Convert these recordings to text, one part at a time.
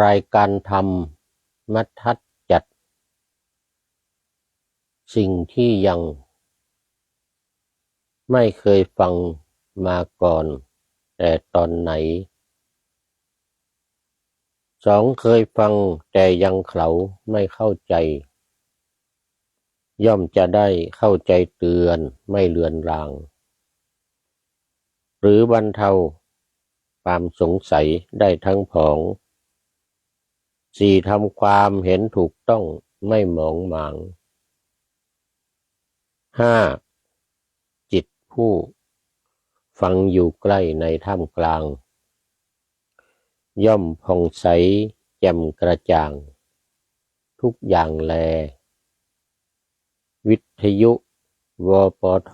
รายการทำมัทัดจัด สิ่งที่ยัง ไม่เคยฟังมาก่อน แต่ตอนไหนสองเคยฟังแต่ยังเขาไม่เข้าใจ ย่อมจะได้เข้าใจเตือนไม่เลือนราง หรือบรรเทาความสงสัยได้ทั้งผอง สี่ทำความเห็นถูกต้องไม่หมองหมางห้าจิตผู้ ฟังอยู่ใกล้ในถ้ำกลาง ย่อมผ่องใสแจ่มกระจ่าง ทุกอย่างแล วิทยุ วปท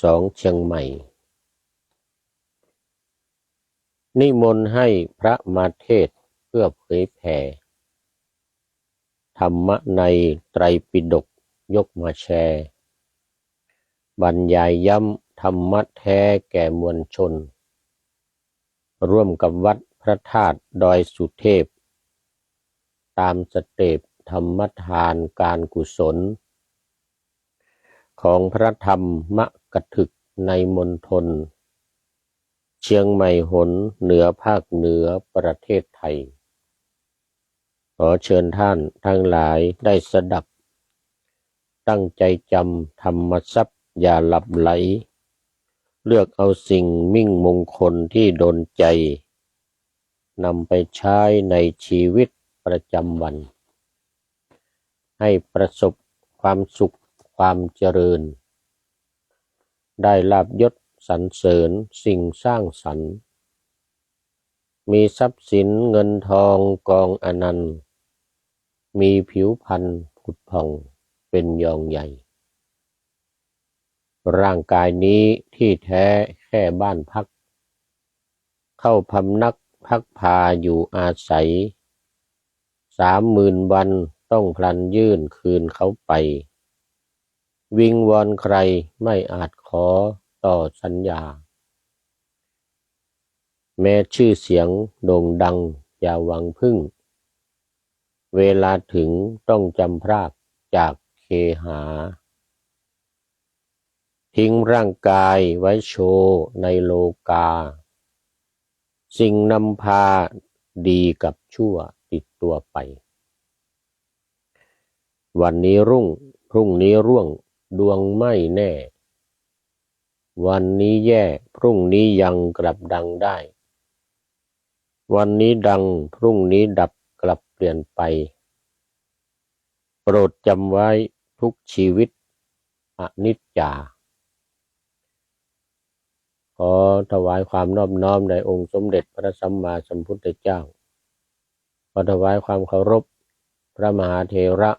สองเชียงใหม่ นิมนต์ให้พระมาเทศเพื่อเผยแผ่ ธรรมะในไตรปิฎกยกมาแชร์ บรรยายย้ำธรรมะแท้แก่มวลชน ร่วมกับวัดพระธาตุดอยสุเทพ ตามสเตปธรรมทานการกุศล ของพระธรรมกถึกในมณฑลเชียงใหม่หนเหนือภาคเหนือประเทศไทย ขอเชิญท่านทั้งหลายได้สดับ ตั้งใจจำธรรมทรัพย์อย่าหลับไหล เลือกเอาสิ่งมิ่งมงคลที่โดนใจนำไปใช้ในชีวิตประจำวัน ให้ประสบความสุขความเจริญ ได้ลาบยศสรรเสริญสิ่งสร้างสรรค์ มีทรัพย์สินเงินทองกองอนันต์ มีผิวพรรณผุดผ่องเป็นยองใหญ่ ร่างกายนี้ที่แท้แค่บ้านพัก เข้าพำนักพักพาอยู่อาศัย สามหมื่นวันต้องพลันยื่นคืนเขาไป วิงวอนใครไม่อาจขอต่อสัญญา แม้ชื่อเสียงโด่งดังอย่าหวังพึ่ง เวลาถึงต้องจำพรากจากเคหา ทิ้งร่างกายไว้โชว์ในโลกา สิ่งนำพาดีกับชั่วติดตัวไป วันนี้รุ่ง พรุ่งนี้ร่วงดวงไม่แน่ วันนี้แย่ พรุ่งนี้ยังกลับดังได้ วันนี้ดัง พรุ่งนี้ดับกลับ เปลี่ยนไป โปรดจำไว้ทุกชีวิตอนิจจา ขอถวายความนอบน้อมในองค์สมเด็จพระสัมมาสัมพุทธเจ้า ขอถวายความเคารพ พระมหาเถระ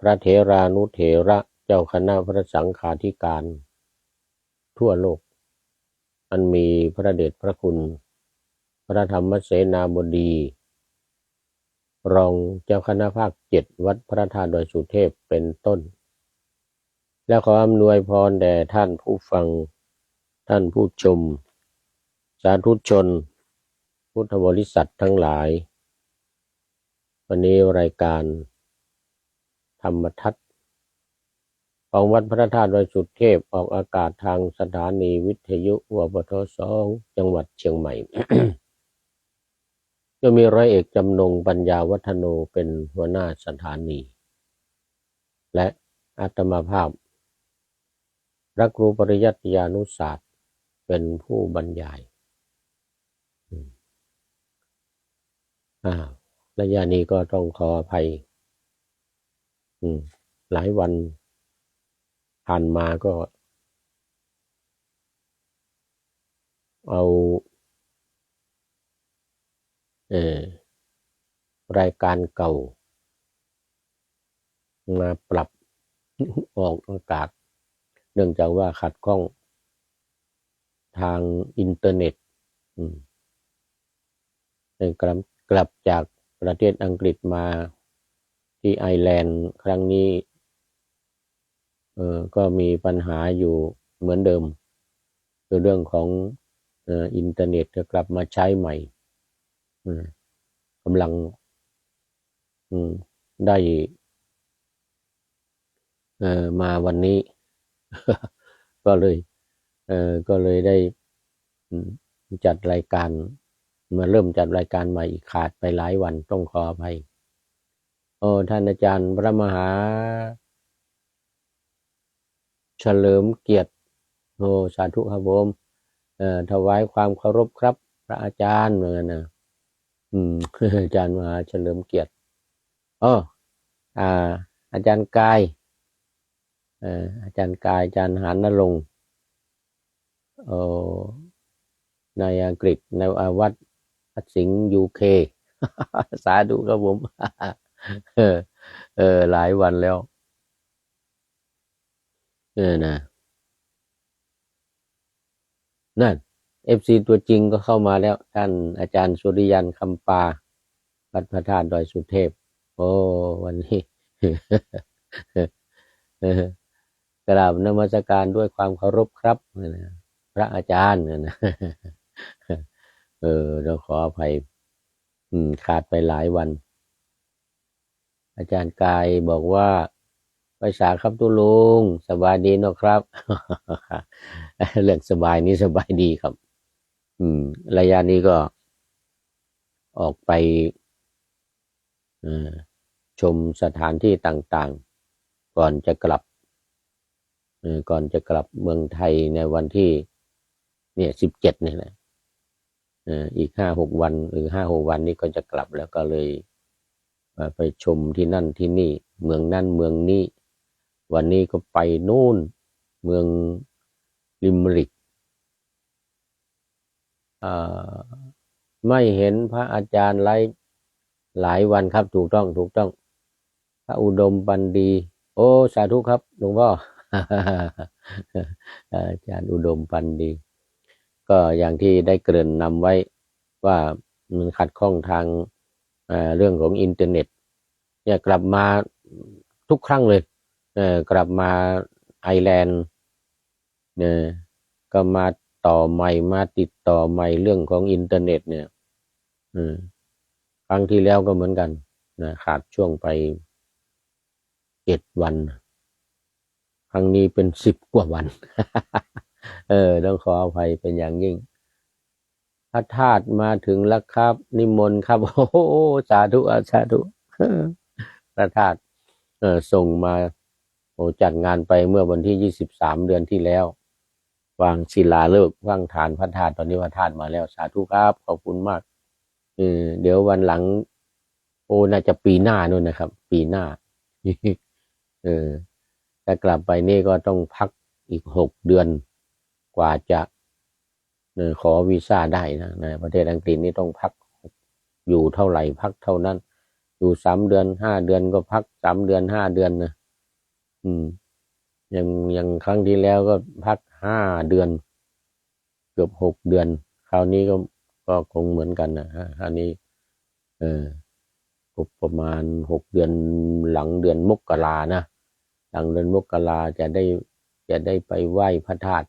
พระเถรานุเถระเจ้าคณะพระสังฆาธิการ ทั่วโลก อันมีพระเดชพระคุณ พระธรรมเสนาบดี รองเจ้าคณะภาคเจ็ดวัดพระธาตุดอยสุเทพเป็นต้น และขออำนวยพรแด่ท่านผู้ฟัง ท่านผู้ชม สาธุชน พุทธบริษัททั้งหลาย วันนี้รายการ ธรรมทัศน์ของวัดพระธาตุดอยสุเทพออกอากาศทางสถานีวิทยุวปทสองจังหวัดเชียงใหม่ ก็มีร้อยเอกจำนงปัญญาวัฒโนเป็นหัวหน้าสถานี และอาตมาภาพระครูปริยัติยานุศาสตร์เป็นผู้บรรยายอืมอ่าระยะนี้ก็ต้องขออภัยอืมหลายวันผ่านมาก็ เอา เออรายการเก่า มาปรับออกอากาศ เนื่องจากว่าขัดข้อง ทางอินเทอร์เน็ตกลับกลับจากประเทศอังกฤษมาที่ไอร์แลนด์ครั้งนี้ เออก็มีปัญหาอยู่เหมือนเดิมคือเรื่องของอินเทอร์เน็ตจะกลับมาใช้ใหม่ กำลังได้มาวันนี้ ก็เลยเก็เลยได้จัดรายการ มาเริ่มจัดรายการใหม่อีกขาดไปหลายวันต้องขออภัยโอ้ท่านอาจารย์พระมหา เฉลิมเกียรติโอ้สาธุครับผมถวายความเคารพครับ พระอาจารย์เหมือนกันนะ อืมอาจารย์มหาเฉลิมเกียรติอ๋ออ่า อาจารย์กายเอออาจารย์กาย อาจารย์หานนรงค์โอ้ในอังกฤษในอาวัดพัดสิงห์ยูเค สาธุครับผมเออเออ หลายวันแล้ว เออนะนั่น เอฟซีตัวจริงก็เข้ามาแล้ว ท่านอาจารย์สุริยันคำปาวัดพระธาตุดอยสุเทพ โอ้วันนี้กราบนมัสการด้วยความเคารพครับพระอาจารย์นะเออเราขออภัยขาดไปหลายวัน อาจารย์กายบอกว่าไปสาครับตุลุงสบายดีเนะครับ เรื่องสบายนี้สบายดีครับ อืม ระยะนี้ก็ออกไปชมสถานที่ต่างๆ ก่อนจะกลับก่อนจะกลับเมืองไทยในวันที่ เนี่ยสิบเจ็ดนี่แหละอีกห้าหกวัน หรือห้าหกวันนี้ก็จะกลับแล้วก็เลยไปชมที่นั่นที่นี่ เมืองนั่นเมืองนี้ วันนี้ก็ไปนู่น เมืองลิมริก ไม่เห็นพระอาจารย์ไลหลายวันครับ ถูกต้องถูกต้อง พระอุดมปันดี โอ้ สาธุครับหลวงพ่ออาจารย์อุดมปันดี ก็อย่างที่ได้เกริ่นนำไว้ว่ามันขัดข้องทางเเรื่องของอินเทอร์เน็ตเนี่ยกลับมาทุกครั้งเลยเกลับมาไอแลนด์เนี่ยก็มา ต่อใหม่มาติดต่อใหม่เรื่องของอินเทอร์เน็ตเนี่ยครั้งที่แล้วก็เหมือนกันนะขาดช่วงไปเจ็ดวัน ครั้งนี้เป็นสิบกว่าวัน เออ ต้องขออภัยเป็นอย่างยิ่งพระธาตุมาถึงแล้วครับ นิมนต์ครับ โอ้โหสาธุอะสาธุพระธาตุส่งมาโอ้จัดงานไปเมื่อวันที่ยี่สิบสามเดือนที่แล้ว วางศิลาฤกษ์วางฐานพระธาตุตอนนี้พระธาตุมาแล้ว สาธุครับขอบคุณมากเออเดี๋ยววันหลัง โอน่าจะปีหน้านู่นนะครับ ปีหน้าเออแต่กลับไปนี่ก็ต้องพักอีกหกเดือนกว่าจะเออขอวีซ่าได้นะในประเทศอังกฤษนี่ต้องพักอยู่เท่าไหร่พักเท่านั้น อยู่สามเดือนห้าเดือนก็พักสามเดือนห้าเดือนนะอืม ยังอยังครั้งที่แล้วก็พักห้าเดือน เกือบหกเดือน คราวนี้ก็ก็คงเหมือนกันนะฮะคราวนี้ เออครบประมาณหกเดือนหลังเดือนมกรานะหลังเดือนมกราจะได้จะได้ไปไหว้พระธาตุ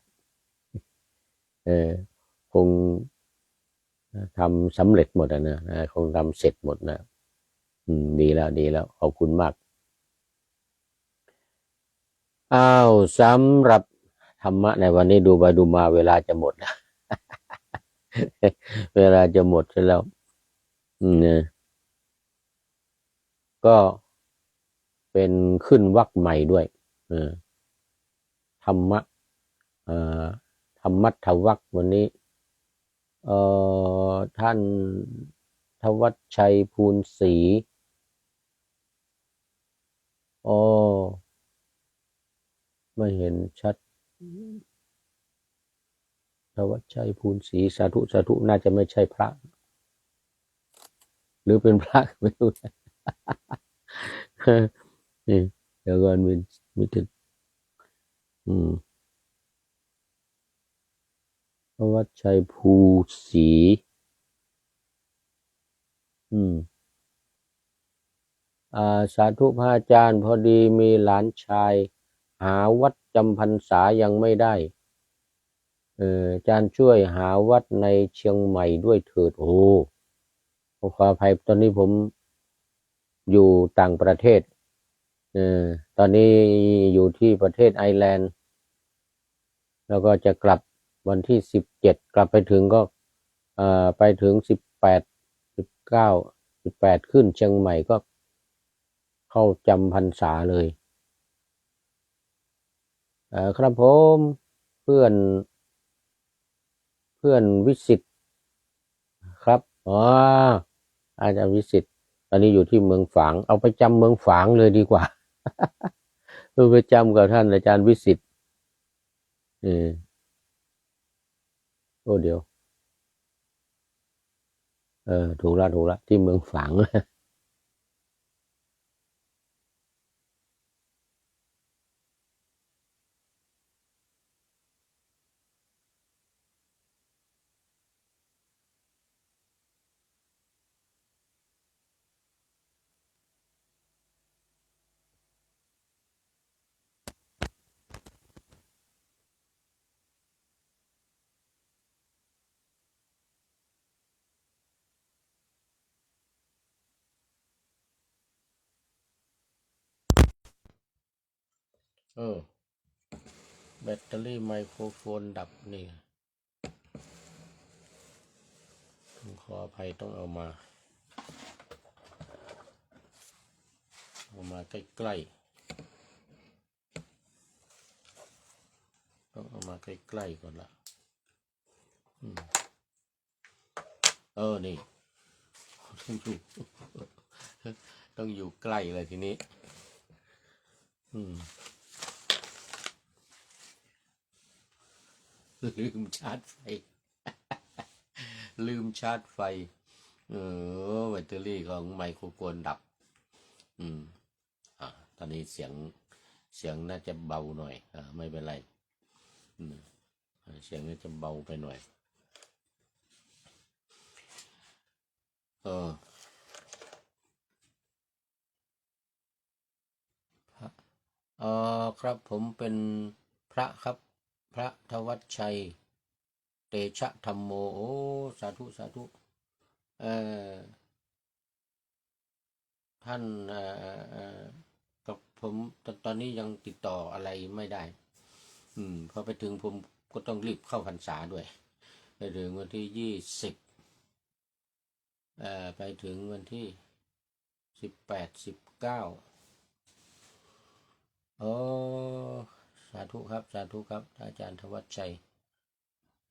เออคงทำสำเร็จหมดนะนะคงทำเสร็จหมดนะอืมดีแล้วดีแล้วขอบคุณมาก อ้าวสำหรับธรรมะในวันนี้ดูไปดูมาเวลาจะหมดนะเวลาจะหมดซะแล้วอืมเนี่ยก็เป็นขึ้นวักใหม่ด้วยธรรมะธรรมัทวักวันนี้ท่านทวัชชัยภูลศรีอ๋อ ไม่เห็นชัดทวัชชัยภูลศรีสาธุสาธุน่าจะไม่ใช่พระ หรือเป็นพระไม่รู้นะนี่เดี๋ยวก่อนมีมีถึงอืมทวัชชัยภูศรีอืม อ่า สาธุพระอาจารย์ พอดีมีหลานชาย หาวัดจำพรรษายังไม่ได้ เอออาจารย์ช่วยหาวัดในเชียงใหม่ด้วยเถิดโอ้ขออภัยตอนนี้ผมอยู่ต่างประเทศ เออตอนนี้อยู่ที่ประเทศไอร์แลนด์ แล้วก็จะกลับวันที่สิบเจ็ดกลับไปถึงก็เอ่อไปถึงสิบแปดสิบเก้าสิบแปดขึ้นเชียงใหม่ก็เข้าจำพรรษาเลยอ ครับผมเพื่อน เพื่อนวิสิตครับอ๋ออาจารย์วิสิตตอนนี้อยู่ที่เมืองฝาง เอาไปจำเมืองฝางเลยดีกว่าเออไปจำกับท่านอาจารย์วิสิตเออโอ้เดี๋ยว เออถูกละถูกละที่เมืองฝาง เออ แบตเตอรี่ไมโครโฟนดับนี่ต้องขออภัยต้องเอามา เอามาใกล้ๆ ต้องเอามาใกล้ๆก่อนละอเออ นี่ ต้องอยู่ ต้องอยู่ใกล้เลยทีนี้ อืม ลืมชาร์จไฟ ลืมชาร์จไฟ เออแบตเตอรี่ของไมโครโฟนดับ อืม อ่า ตอนนี้เสียงเสียงน่าจะเบาหน่อย อ่า ไม่เป็นไร อืม เสียงน่าจะเบาไปหน่อย เออเออครับผมเป็นพระครับ พระธวัชชัย เตชะธรรมโมโอสาธุ สาธุเอ่อท่านเอ่อกับผมตอนตอนนี้ยังติดต่ออะไรไม่ได้ อืมพอไปถึงผมก็ต้องรีบเข้าพรรษาด้วย ไปถึงวันที่ยี่สิบเอ่อไปถึงวันที่สิบแปดสิบเก้าโอ้ สาธุครับ สาธุครับ อาจารย์ธวัชชัย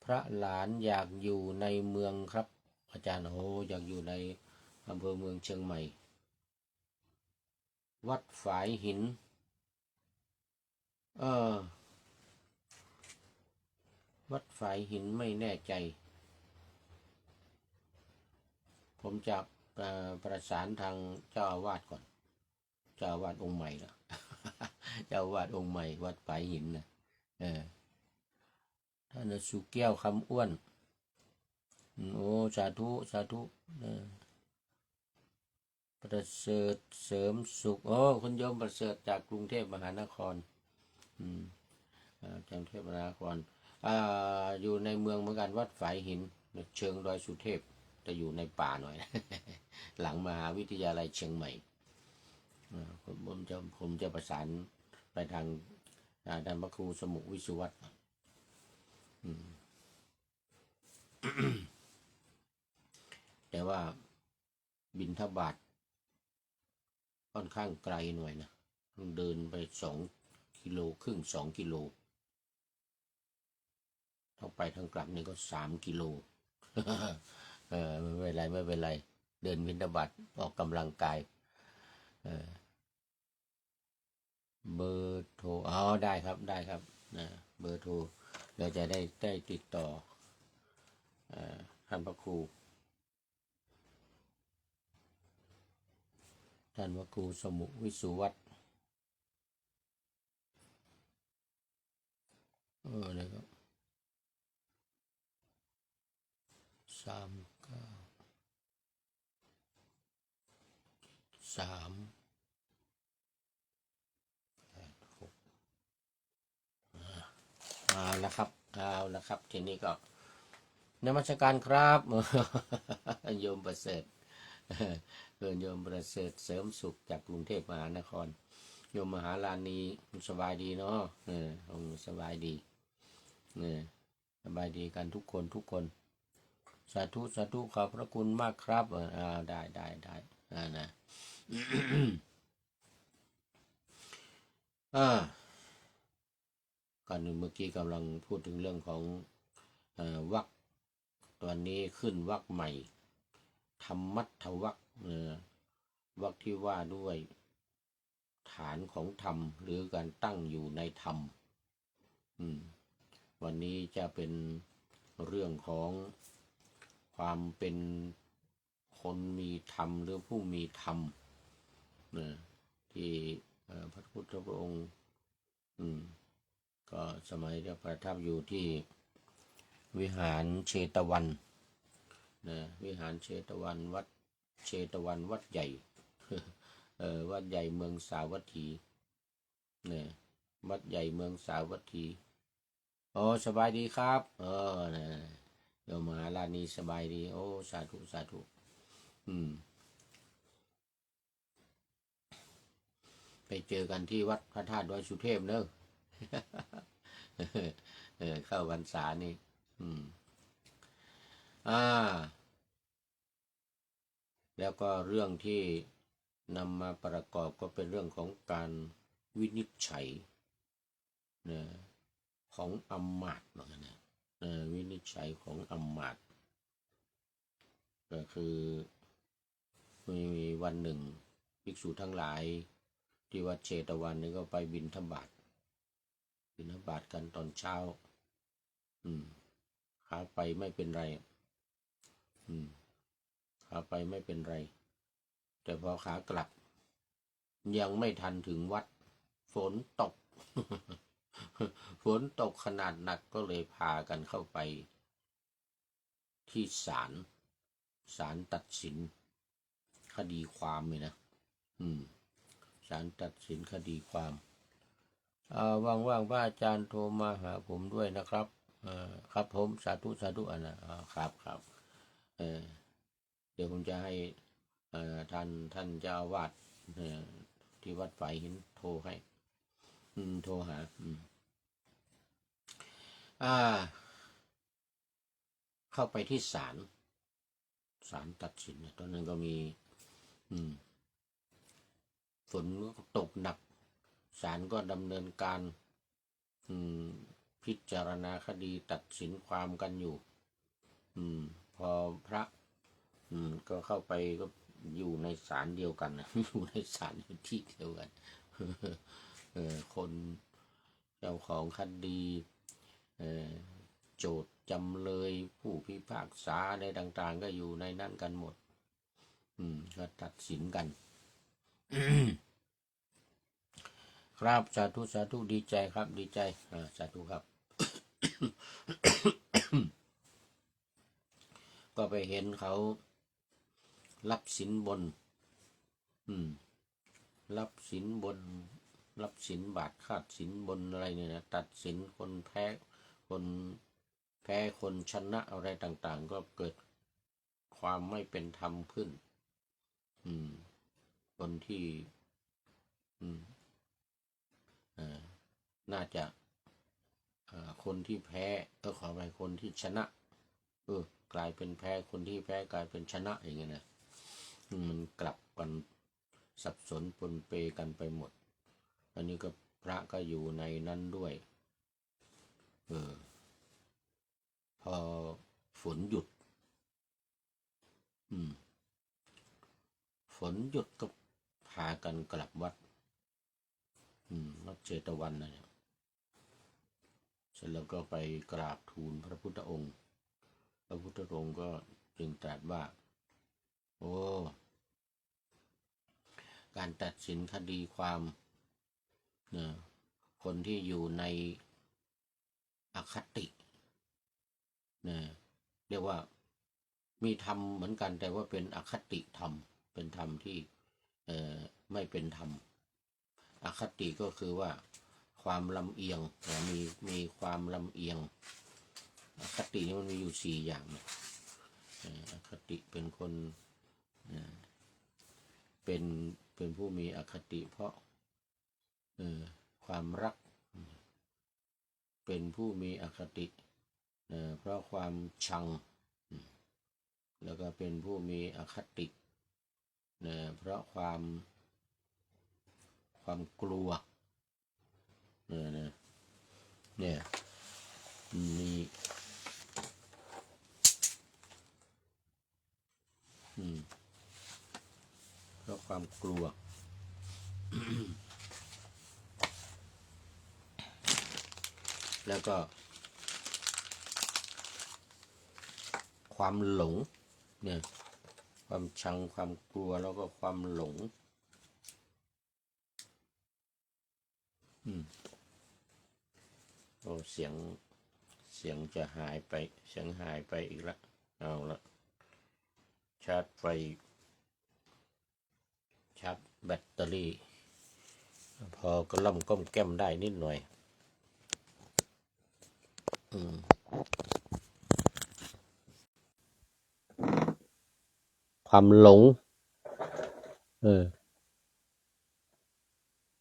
พระหลานอยากอยู่ในเมืองครับ อาจารย์โอ้อยากอยู่ในอำเภอเมืองเชียงใหม่ วัดฝายหิน เออ วัดฝายหินไม่แน่ใจ ผมจะประสานทางเจ้าอาวาสก่อน เจ้าอาวาสองค์ใหม่นะ เจ้าวาสองค์ใหม่วัดฝายหินนะเออท่านสุแก้วคำอ้วน โอ้สาธุสาธุเออประเสริฐเสริมสุข โอ้คุณโยมประเสริฐจากกรุงเทพมหานคร อืมอ่ากรุงเทพมหานครอ่าอยู่ในเมืองเหมือนกันวัดฝายหิน เชิงดอยสุเทพจะอยู่ในป่าหน่อย หลังมหาวิทยาลัยเชียงใหม่อ่าผมผมจะผมจะประสาน ไปทางอ่านพระครูสมุวิสุวัตรแต่ว่าบินทบาทค่อนข้างไกลหน่อยนะต้องเดินไปสองกิโลครึ่งสองกิโลทั้งไปทั้งกลับนี่ก็สามกิโล เออไม่เป็นไรไม่เป็นไร เดินบินทบาทออกกำลังกาย เออ เบอร์โทรอ๋อได้ครับได้ครับนะเบอร์โทรเราจะได้ได้ติดต่ออท่านพระครูท่านพระครูสมุวิสุวัตเออนะครับสามเก้าสามแปดหก เอาละครับเอาละครับ ทีนี้ก็นมัสการครับโยมประเสริฐเอินโยมประเสริฐเสริมสุขจากกรุงเทพมหานคร โยมมหาลานีสบายดีเนาะเออคงสบายดีเออสบายดีกันทุกคนทุกคน สาธุสาธุขอบพระคุณมากครับเอออ่าได้ได้ได้อ่านะอ่า ก่อนหนึ่งเมื่อกี้กำลังพูดถึงเรื่องของอวักตอนนี้ขึ้นวักใหม่ธรรมัตถวักวักที่ว่าด้วยฐานของธรรม หรือการตั้งอยู่ในธรรมวันนี้จะเป็นเรื่องของความเป็นคนมีธรรมหรือผู้มีธรรมนะที่พระพุทธองค์ อืม ก็สมัยที่ประทับอยู่ที่วิหารเชตวันนะวิหารเชตวันวัดเชตวันวัดใหญ่เออวัดใหญ่เมืองสาวัตถีเนี่ยวัดใหญ่เมืองสาวัตถีโอ้สบายดีครับ เออนะโยมมหาลานีสบายดี โอ้ สาธุ สาธุ อืม ไปเจอกันที่วัดพระธาตุดอยสุเทพเนอะ เออเข้าพรรษานี่ อืม อ่า แล้วก็เรื่องที่นำมาประกอบก็เป็นเรื่องของการวินิจฉัยนะของอำมาต์เหมือนกันนะวินิจฉัยของอำมาต์ก็คือมีวันหนึ่งภิกษุทั้งหลายที่วัดเชตวันนี่ก็ไปบินธบาต บินบาตกันตอนเช้า อืมขาไปไม่เป็นไร อืมขาไปไม่เป็นไร แต่พอขากลับ ยังไม่ทันถึงวัด ฝนตก ฝนตกขนาดหนักก็เลยพากันเข้าไป ที่ศาลศาลตัดสิน คดีความเลยนะ อืมศาลตัดสินคดีความ ว่างๆพระอาจารย์โทรมาหาผมด้วยนะครับอครับผมสาธุสาธุอันนะอ่าครับครับเอเดี๋ยวผมจะให้อท่านท่านเจ้าวาดที่วัดฝ่ายหินโทรให้ อืม โทรหา อืม อ่า เข้าไปที่ศาลศาลตัดสินตอนนั้นก็มี อืม ฝนก็ตกหนัก ศาลก็ดำเนินการอืมพิจารณาคดีตัดสินความกันอยู่ อืม พอพระ อืม ก็เข้าไปก็อยู่ในศาลเดียวกันนะอยู่ในศาลที่เดียวกันเออคนเจ้าของคดีเออโจทย์จำเลยผู้พิพากษาอะไรต่าง ๆ ก็อยู่ในนั้นกันหมด อืม ก็ตัดสินกัน ครับสาธุสาธุดีใจครับดีใจอ่าสาธุครับ ก็ไปเห็นเขารับสินบน อืม รับสินบน รับสินบาทคาดสินบนอะไรเนี่ยนะตัดสินคนแพ้คนแพ้คนชนะอะไรต่าง ๆ ก็เกิดความไม่เป็นธรรมขึ้น อืม คนที่ อืม น่าจะคนที่แพ้เออขอไปคนที่ชนะ เออ กลายเป็นแพ้คนที่แพ้กลายเป็นชนะอย่างเงี้ยนะมันกลับกันสับสนปนเปกันไปหมด อันนี้ก็พระก็อยู่ในนั้นด้วย เออ พอฝนหยุด อืม ฝนหยุดก็พากันกลับวัด อืม วัดเจตวันนะเนี่ยเส ร็จแล้วก็ไปกราบทูลพระพุทธองค์ พระพุทธองค์ก็จึงตรัสว่า โอ้การตัดสินคดีความนะคนที่อยู่ในอคตินะเรียกว่ามีธรรมเหมือนกันแต่ว่าเป็นอคติธรรม เป็นธรรมที่เอ่อไม่เป็นธรรม อคติก็คือว่า ความลำเอียงนะมีมีความลำเอียงอคตินี่มันมีอยู่สี่อย่างนะเอ่ออคติเป็นคนเอ่อเป็นเป็นผู้มีอคติเพราะเออความรัก เป็นผู้มีอคติเอ่อเพราะความชัง แล้วก็เป็นผู้มีอคติเอ่อเพราะความความกลัว เนี่ยนะเนี่ยมีอืมเพราะความกลัวแล้วก็ ความหลงเนี่ยความชังความกลัวแล้วก็ความหลง อืม โอ้เสียงเสียงจะหายไปเสียงหายไปอีกละเอาละชาร์จไฟชาร์จแบตเตอรี่ พอก็ล่อมก้มแก้มได้นิดหน่อย อืมความหลง เออ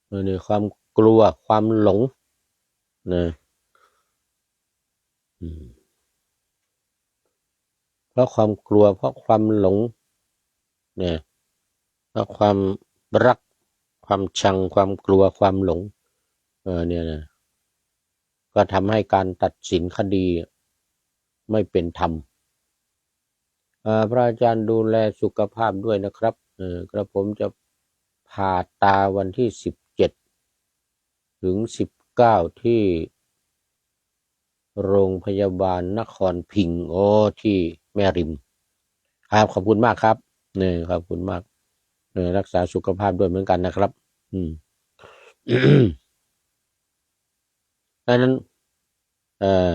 เออนี่ยความกลัวความหลงนะ เพราะความกลัว เพราะความหลงเนี่ยเพราะความรัก ความชัง ความกลัว ความหลง เออเนี่ยนะก็ทำให้การตัดสินคดีไม่เป็นธรรมพระอาจารย์ดูแลสุขภาพด้วยนะครับกระผมจะผ่าตาวันที่สิบเจ็ดถึงสิบเก้าที่ โรงพยาบาลนครพิงค์โอ้ที่แม่ริม ครับขอบคุณมากครับเนี่ยขอบคุณมากเออรักษาสุขภาพด้วยเหมือนกันนะครับ อืมดังนั้น เอ่อ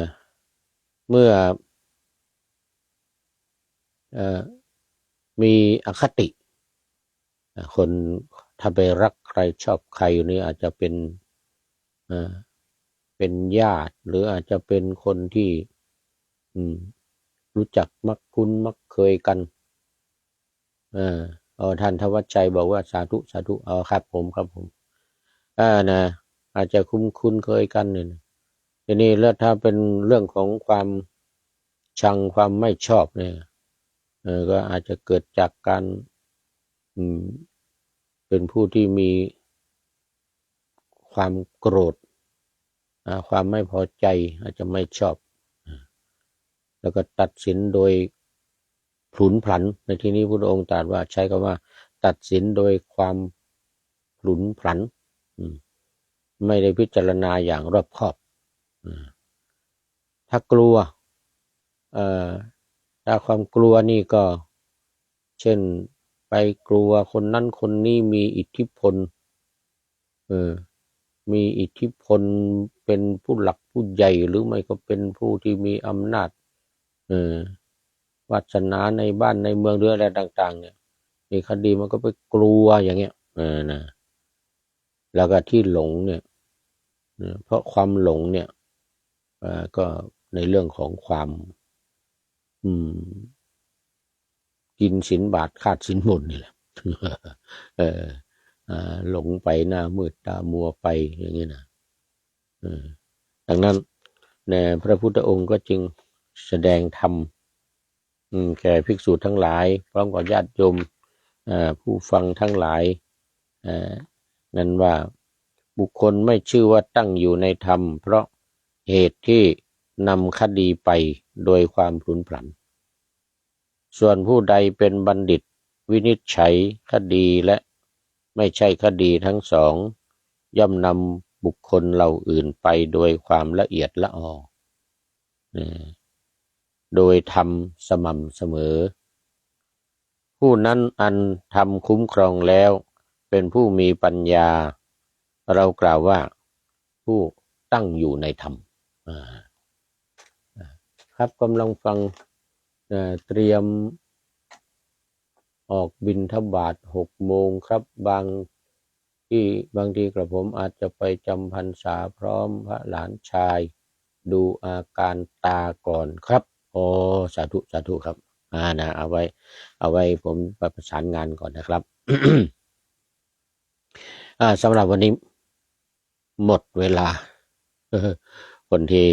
เมื่อ เอ่อ มีอคติ คนถ้าไปรักใครชอบใครอยู่นี่อาจจะเป็น เอ่อ เป็นญาติ หรืออาจจะเป็นคนที่รู้จักมักคุ้นมักเคยกันเออเอท่านทวัชชัยบอกว่าสาธุสาธุเอาครับ ผมครับผมอ่านะอาจจะคุ้นคุ้นเคยกันเนี่ยทีนี้แล้วถ้าเป็นเรื่องของความชังความไม่ชอบเนี่ยเออก็อาจจะเกิดจากการอืมเป็นผู้ที่มีความโกรธ ความไม่พอใจอาจจะไม่ชอบ แล้วก็ตัดสินโดยผลุนผัน ในที่นี้พระองค์ตรัสว่าใช้คำว่า ตัดสินโดยความผลุนผัน ไม่ได้พิจารณาอย่างรอบคอบ ถ้ากลัวถ้าความกลัวนี่ก็ เช่นไปกลัวคนนั้นคนนี้มีอิทธิพล เออ มีอิทธิพล เป็นผู้หลักผู้ใหญ่หรือไม่ก็เป็นผู้ที่มีอำนาจเออวาสนาในบ้านในเมืองหรืออะไรต่าง ๆ เนี่ยมีคดีมันก็ไปกลัวอย่างเงี้ยเออนะแล้วก็ที่หลงเนี่ยเพราะความหลงเนี่ยก็ในเรื่องของความ อืม กินสินบาทคาดสินบนนี่แหละเออหลงไปหน้ามืดตามัวไปอย่างนี้นะ ดังนั้นในพระพุทธองค์ก็จึงแสดงธรรมแก่ภิกษุทั้งหลาย พร้อมกับญาติโยมผู้ฟังทั้งหลายนั้นว่าบุคคลไม่ชื่อว่าตั้งอยู่ในธรรม เพราะเหตุที่นำคดีไปโดยความพลุนพลัน ส่วนผู้ใดเป็นบัณฑิต วินิจฉัยคดีและไม่ใช่คดีทั้งสอง ย่อมนำ บุคคลเหล่าอื่นไปโดยความละเอียดละออโดยทำสม่ำเสมอ ผู้นั้นอันทำคุ้มครองแล้ว เป็นผู้มีปัญญา เรากล่าวว่าผู้ตั้งอยู่ในธรรมครับกำลังฟังเตรียมออกบินทบาทหกโมงครับบาง ที่บางทีกระผมอาจจะไปจำพรรษาพร้อมพระหลานชาย ดูอาการตาก่อนครับโอ้สาธุสาธุครับ อ่านะเอาไว้ เอาไว้ผมประสานงานก่อนนะครับอ่าสำหรับวันนี้ หมดเวลา คนที่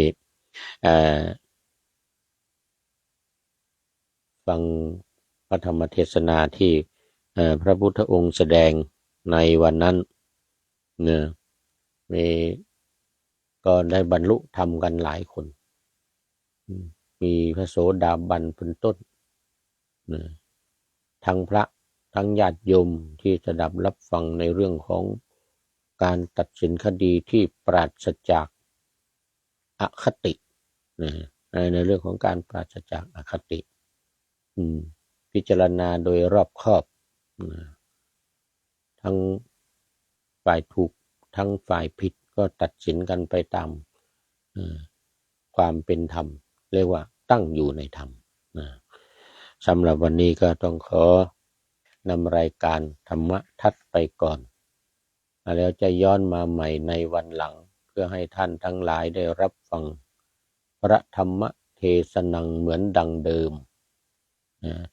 ฟังพระธรรมเทศนาที่พระพุทธองค์แสดง ในวันนั้นเนี่ยมีก็ได้บรรลุธรรมกันหลายคน มีพระโสดาบันเป็นต้นนะทั้งพระทั้งญาติโยมที่จะดับรับฟังในเรื่องของการตัดสินคดีที่ปราศจากอคตินะในเรื่องของการปราศจากอคติพิจารณาโดยรอบคอบนะ ทั้งฝ่ายถูกทั้งฝ่ายผิดก็ตัดสินกันไปตามความเป็นธรรม เรียกว่าตั้งอยู่ในธรรมสำหรับวันนี้ก็ต้องขอนำรายการธรรมทัศน์ไปก่อน แล้วจะย้อนมาใหม่ในวันหลัง เพื่อให้ท่านทั้งหลายได้รับฟัง พระธรรมเทศนังเหมือนดังเดิม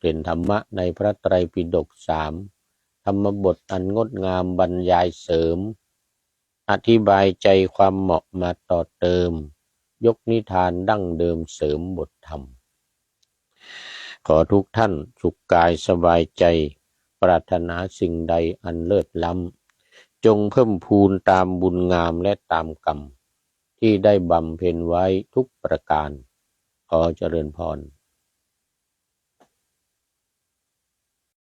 เป็นธรรมะในพระไตรปิฎกสาม ธรรมบทอันงดงามบรรยายเสริม อธิบายใจความเหมาะมาต่อเติม ยกนิทานดั้งเดิมเสริมบทธรรม ขอทุกท่านสุขกายสบายใจ ปรารถนาสิ่งใดอันเลิศล้ำ จงเพิ่มพูนตามบุญงามและตามกรรม ที่ได้บำเพ็ญไว้ทุกประการ ขอเจริญพร